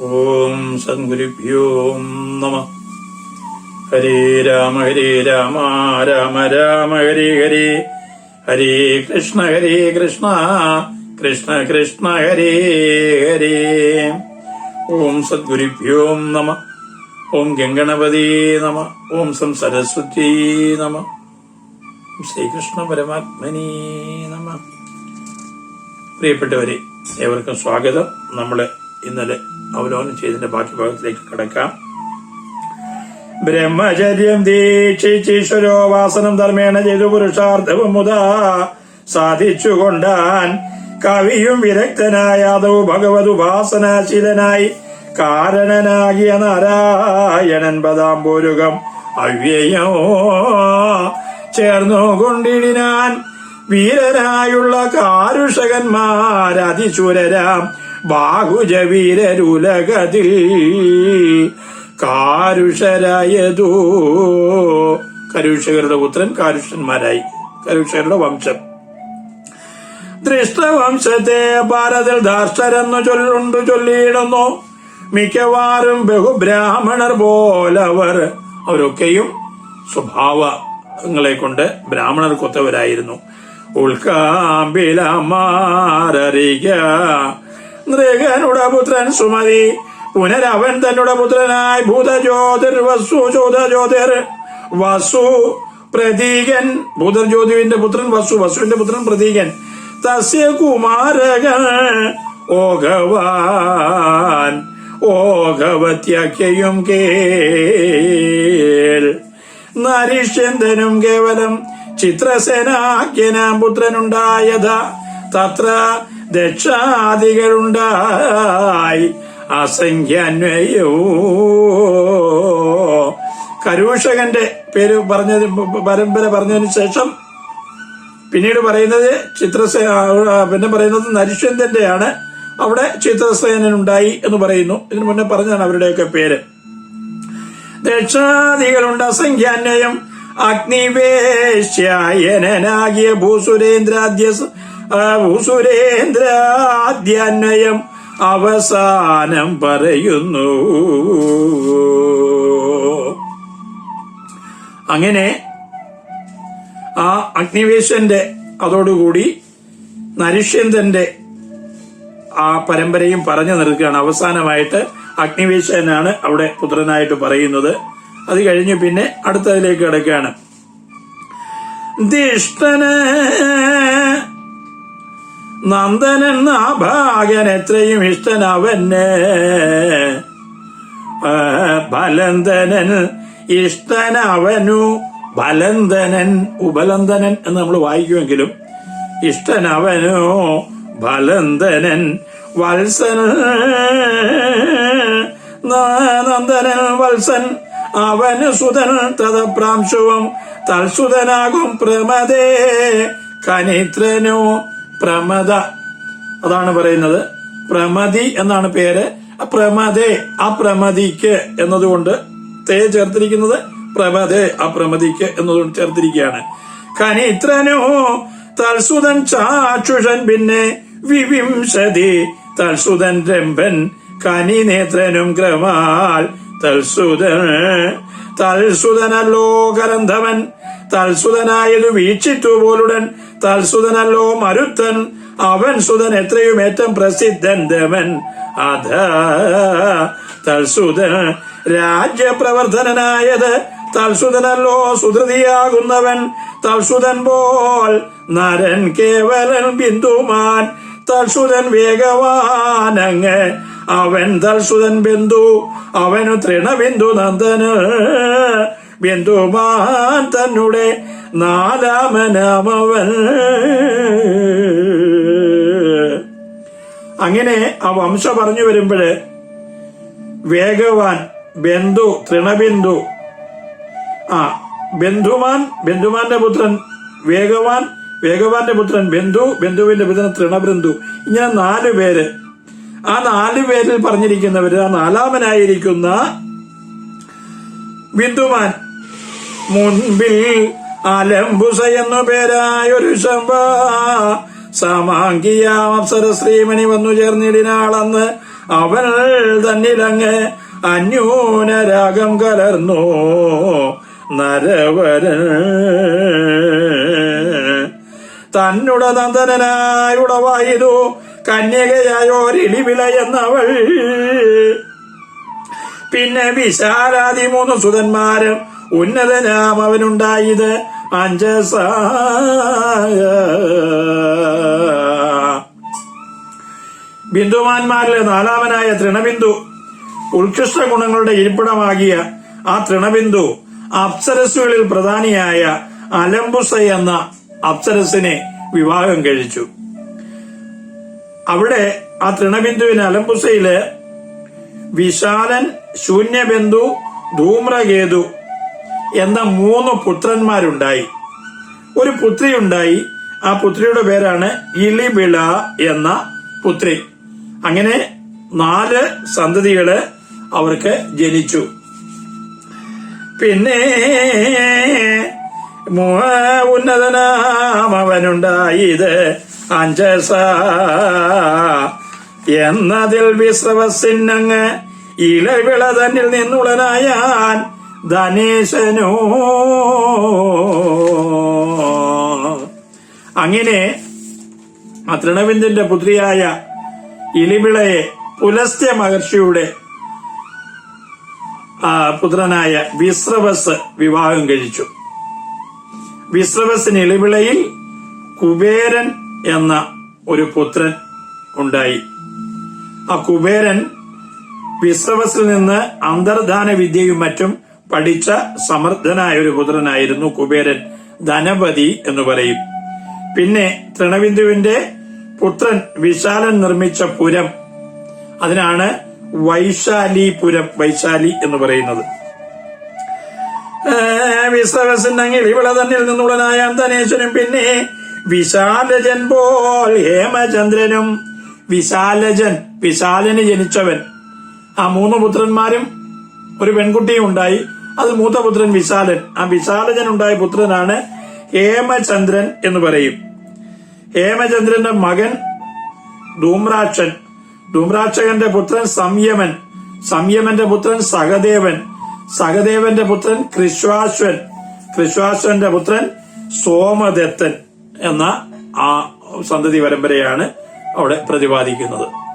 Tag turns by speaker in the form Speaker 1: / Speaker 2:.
Speaker 1: ഓം സദ്ഗുരുഭ്യോ നമ. ഹരേ രാമ ഹരേ രാമ രാമ രാമ ഹരേ ഹരേ. ഹരേ കൃഷ്ണ ഹരേ കൃഷ്ണ കൃഷ്ണ കൃഷ്ണ ഹരേ ഹരേ. ഓം സദ്ഗുരുഭ്യോ നമ. ഓം ഗംഗണപതി നമ. ഓം സം സരസ്വതി നമ. ശ്രീകൃഷ്ണ പരമാത്മനി നമ. പ്രിയപ്പെട്ടവരെ ഏവർക്കും സ്വാഗതം. നമ്മൾ ഇന്നലെ അവലോകനം ചെയ്തതിന്റെ ബാക്കി ഭാഗത്തിലേക്ക് കടക്കാം. ബ്രഹ്മചര്യം ദീക്ഷിച്ചീശ്വരോപാസനം ധർമ്മേണ ചെയ്തു പുരുഷാർത്ഥവും മുതാ സാധിച്ചുകൊണ്ടാൻ കവിയും വിരക്തനായ അതോ ഭഗവത് ഉപാസനാശീലനായി കാരണനാകിയ നാരായണൻ പദാംബൂരുകം അവ്യയോ ചേർന്നുകൊണ്ടിടിനാൻ വീരനായുള്ള കാരുഷകന്മാരതിശൂരരാം ബാഹുജ വീരരുലകതിൽ കാരുഷരായതോ. കരുഷകരുടെ പുത്രൻ കാരുഷന്മാരായി. കരുഷകരുടെ വംശം. ദൃഷ്ടവംശത്തെ ഭാരതത്തിൽ ധാർഷ്ടരെന്നു ചൊല്ലുണ്ടു ചൊല്ലിയിടുന്നു. മിക്കവാറും ബഹുബ്രാഹ്മണർ പോലവർ അവരൊക്കെയും സ്വഭാവങ്ങളെ കൊണ്ട് ബ്രാഹ്മണർ കൊത്തവരായിരുന്നു നൃഗനുടെ പുത്രൻ സുമതി. പുനരവൻ തന്നുടെ പുത്രനായി ഭൂതജ്യോതിർ വസു ചോദജ്യോതിർ വസു പ്രതീകൻ. ഭൂതജ്യോതിവിന്റെ പുത്രൻ വസു വസുവിന്റെ പുത്രൻ പ്രതീകൻ. തസ്യ കുമാരകൻ ഓഘവാൻ ഓഘവത്യാഖ്യയും കേൾ. നരിഷ്യന്തനും കേവലം ചിത്രസേനാഖ്യനാം പുത്രനുണ്ടായത. തത്ര ദക്ഷാദികളുണ്ടായി അസംഖ്യാന്വയോ. കരൂഷകന്റെ പേര് പറഞ്ഞത് പരമ്പര പറഞ്ഞതിന് ശേഷം പിന്നീട് പറയുന്നത് ചിത്രസേ പിന്നെ പറയുന്നത് നരിശ്വന്തന്റെയാണ് അവിടെ ചിത്രസേനൻ ഉണ്ടായി എന്ന് പറയുന്നു. ഇതിനു മുന്നേ പറഞ്ഞാണ് അവരുടെയൊക്കെ പേര്. ദക്ഷാദികളുണ്ട് അസംഖ്യാന്വയം. അഗ്നിവേശ്യായനാകിയ ഭൂസുരേന്ദ്രാദ്യ ഭൂസുരേന്ദ്രാദ്യാന്വയം അവസാനം പറയുന്നു. അങ്ങനെ ആ അഗ്നിവേശന്റെ അതോടുകൂടി നരിഷ്യന്തന്റെ ആ പരമ്പരയും പറഞ്ഞു നിർക്കുകയാണ് അവസാനമായിട്ട് അഗ്നിവേശനാണ് അവിടെ പുത്രനായിട്ട് പറയുന്നത്. അത് കഴിഞ്ഞ് പിന്നെ അടുത്തതിലേക്ക് കിടക്കുകയാണ്. ദിഷ്ടന് നന്ദനൻ നാഭാഗൻ എത്രയും ഇഷ്ടൻ അവന് ബലന്തനൻ ഇഷ്ടനവനു. ബലന്തനൻ ഉപലന്തനൻ എന്ന് നമ്മൾ വായിക്കുമെങ്കിലും ഇഷ്ടനവനോ ബലന്തനൻ വത്സൻ. നന്ദനൻ വത്സൻ. അവന് സുതൻ തഥപ്രാംശുവം തൽസുതനാകും പ്രമദേ. കനിത്രനോ പ്രമദ. അതാണ് പറയുന്നത്. പ്രമതി എന്നാണ് പേര്. പ്രമദേ ആ പ്രമതിക്ക് എന്നതുകൊണ്ട് തേ ചേർത്തിരിക്കുന്നത് പ്രമദേ ആ പ്രമതിക്ക് എന്നതുകൊണ്ട് ചേർത്തിരിക്കുകയാണ്. കനിത്രനോ തൽസുതൻ ചാക്ഷുഷൻ പിന്നെ വിവിംശതി തൽസുതൻ രംഭൻ കനിനേത്രനും ക്രമാൽ തൽസുതൻ തൽസുതനല്ലോ കരന്ധവൻ തൽസുതനായത് വീക്ഷിച്ചു പോലുടൻ തൽസുതനല്ലോ മരുത്തൻ അവൻ സുതൻ എത്രയും ഏറ്റവും പ്രസിദ്ധൻ ദേവൻ. അധ തൽസുതൻ രാജ്യപ്രവർത്തനായത് തൽസുതനല്ലോ സുധൃതിയാകുന്നവൻ തൽസുതൻ പോൽ നരൻ കേവലൻ ബിന്ദുമാൻ തൽസുതൻ വേഗവാനങ്ങ് അവൻ ദർശുതൻ ബിന്ദു അവനു തൃണബിന്ദു നന്ദന്. ബിന്ദുമാൻ തന്നെ നാലാമനാമവൻ. അങ്ങനെ ആ വംശ പറഞ്ഞു വരുമ്പോഴ് വേഗവാൻ ബന്ധു തൃണബിന്ദു ആ ബന്ധുമാൻ ബന്ധുമാന്റെ പുത്രൻ വേഗവാൻ വേഗവാന്റെ പുത്രൻ ബന്ധു ബന്ധുവിന്റെ പുത്രൻ തൃണബന്ധു ഇങ്ങനെ നാലു പേര് ആ നാല് പേരിൽ പറഞ്ഞിരിക്കുന്നവര് ആ നാലാമനായിരിക്കുന്ന വിന്ദുമാൻ മുൻപിൽ അലംബുസ എന്നു പേരായൊരു ശമ്പ സാമാങ്കിയാം അപ്സര ശ്രീമണി വന്നു ചേർന്നിടിനാളന്ന് അവൻ തന്നിലങ്ങ് അന്യൂനരാഗം കലർന്നു. നരവര തന്നുട എന്നവൾ പിന്നെ വിശാലാദി മൂന്ന് സുതന്മാരും ഉന്നതനാം അവനുണ്ടായത് അഞ്ചസ ബിന്ദുമാന്മാരിലെ നാലാമനായ തൃണബിന്ദു ഉത്കൃഷ്ട ഗുണങ്ങളുടെ ഇരിപ്പിടമാകിയ ആ തൃണബിന്ദു അപ്സരസുകളിൽ പ്രധാനിയായ അലംബുസ എന്ന അപ്സരസിനെ വിവാഹം കഴിച്ചു. അവിടെ ആ തൃണബിന്ദുവിന് അലംബുസയിൽ വിശാലൻ ശൂന്യബന്ധു ധൂമ്രകേതു എന്ന മൂന്ന് പുത്രന്മാരുണ്ടായി. ഒരു പുത്രിയുണ്ടായി. ആ പുത്രിയുടെ പേരാണ് ഇളിബിള എന്ന പുത്രി. അങ്ങനെ നാല് സന്തതികൾ അവർക്ക് ജനിച്ചു. പിന്നെ മു- ഉന്നതനാം അവനുണ്ടായത് അഞ്ചസ. എന്നതിൽ വിശ്രവസിന്നങ്ങ് ഇളവിള തന്നിൽ നിന്നുള്ളനായാൻ ധനേശനോ. അങ്ങനെ ആ തൃണവിന്ദന്റെ പുത്രിയായ ഇലിവിളയെ പുലസ്ത്യ മഹർഷിയുടെ പുത്രനായ വിശ്രവസ് വിവാഹം കഴിച്ചു. വിശ്രവസിന് ഇളിവിളയിൽ കുബേരൻ എന്ന ഒരു പുത്രൻ ഉണ്ടായി. ആ കുബേരൻ വിശ്രവസിൽ നിന്ന് അന്തർധാന വിദ്യയും മറ്റും പഠിച്ച സമർത്ഥനായ ഒരു പുത്രനായിരുന്നു കുബേരൻ ധനപതി എന്ന് പറയും. പിന്നെ തൃണബിന്ദുവിന്റെ പുത്രൻ വിശാലൻ നിർമ്മിച്ച പുരം. അതിനാണ് വൈശാലി പുരം വൈശാലി എന്ന് പറയുന്നത്. വിശ്രവസിനെങ്കിൽ ഇവിടെ തന്നിൽ നിന്നുള്ളനായ അന്തനേശ്വരൻ പിന്നെ വിശാലജൻ പോൽ ഹേമചന്ദ്രനും വിശാലജൻ വിശാലന് ജനിച്ചവൻ. ആ മൂന്ന് പുത്രന്മാരും ഒരു പെൺകുട്ടിയും ഉണ്ടായി. അത് മൂത്തപുത്രൻ വിശാലൻ. ആ വിശാലജൻ ഉണ്ടായ പുത്രനാണ് ഹേമചന്ദ്രൻ എന്ന് പറയും. ഹേമചന്ദ്രന്റെ മകൻ ധൂമ്രാക്ഷൻ. ധൂമ്രാക്ഷകന്റെ പുത്രൻ സംയമൻ. സംയമന്റെ പുത്രൻ സഹദേവൻ. സഹദേവന്റെ പുത്രൻ കൃശ്വാശ്വൻ കൃശ്വാശ്വന്റെ പുത്രൻ സോമദത്തൻ. എന്ന ആ സന്തതി പരമ്പരയാണ് അവിടെ പ്രതിപാദിക്കുന്നത്.